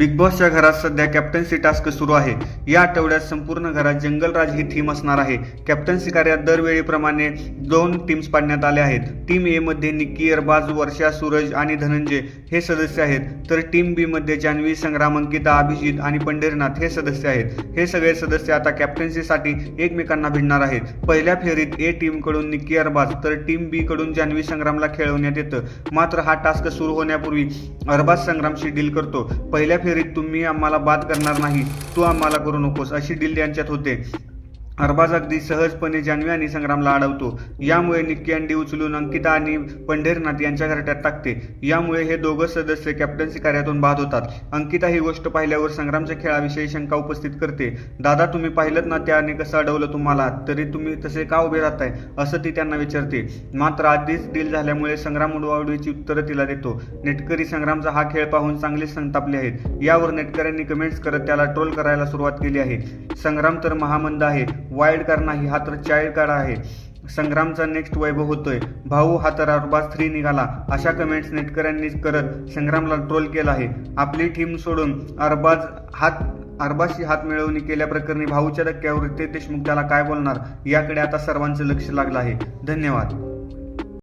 Big बॉसच्या घरात सध्या कॅप्टन्सी टास्क सुरू आहे. या आठवड्यात संपूर्ण घरात जंगलराज ही थीम असणार आहे. कॅप्टन्सी कार्यात दरवेळीप्रमाणे दोन टीम्स पाडण्यात आल्या आहेत. टीम ए मध्ये निक्की अरबाज वर्षा सूरज आणि धनंजय हे सदस्य आहेत. तर टीम बी मध्ये जान्हवी संग्राम अंकिता अभिजित आणि पंढरीनाथ हे सदस्य आहेत. हे सगळे सदस्य आता कॅप्टन्सीसाठी एकमेकांना भिडणार आहेत. पहिल्या फेरीत ए टीमकडून निक्की अरबाज तर टीम बी कडून जान्हवी संग्रामला खेळवण्यात येतं. मात्र हा टास्क सुरू होण्यापूर्वी अरबाज संग्रामशी डील करतो. पहिल्या फेरीत तुम्ही आम्हाला बाद करणार नाही. तू आम्हाला करू नकोस अशी डील यांच्यात होते. अरबाज अगदी सहजपणे जान्हवी आणि संग्रामला अडवतो. यामुळे निक्की अंडी उचलून अंकिता आणि पंढेरनाथ यांच्या घरट्यात टाकते. यामुळे हे दोघं सदस्य कॅप्टन्सी कार्यातून बाद होतात. अंकिता ही गोष्ट पाहिल्यावर संग्रामच्या खेळाविषयी शंका उपस्थित करते. दादा तुम्ही पाहिलं ना त्याने कसं अडवलं तुम्हाला? तरी तुम्ही तसे का उभे राहताय? असं ती त्यांना विचारते. मात्र आधीच डील झाल्यामुळे संग्राम उडवाउडवीची उत्तरं तिला देतो. नेटकरी संग्रामचा हा खेळ पाहून चांगलेच संतापले आहेत. यावर नेटकऱ्यांनी कमेंट्स करत त्याला ट्रोल करायला सुरुवात केली आहे. संग्राम तर महामंद आहे. वाईल्ड कार्ड नाही हा तर चाइल्ड कार्ड आहे. संग्रामचा नेक्स्ट वैभव होतोय. भाऊ हा तर अरबाज थ्री निघाला. अशा कमेंट्स नेटकऱ्यांनी करत संग्रामला ट्रोल केला आहे. आपली टीम सोडून अरबाज हात अरबाजशी हात मिळवणी केल्याप्रकरणी भाऊच्या धक्क्यावर रितेश देशमुख त्याला काय बोलणार? याकडे आता सर्वांचं लक्ष लागलं आहे. धन्यवाद.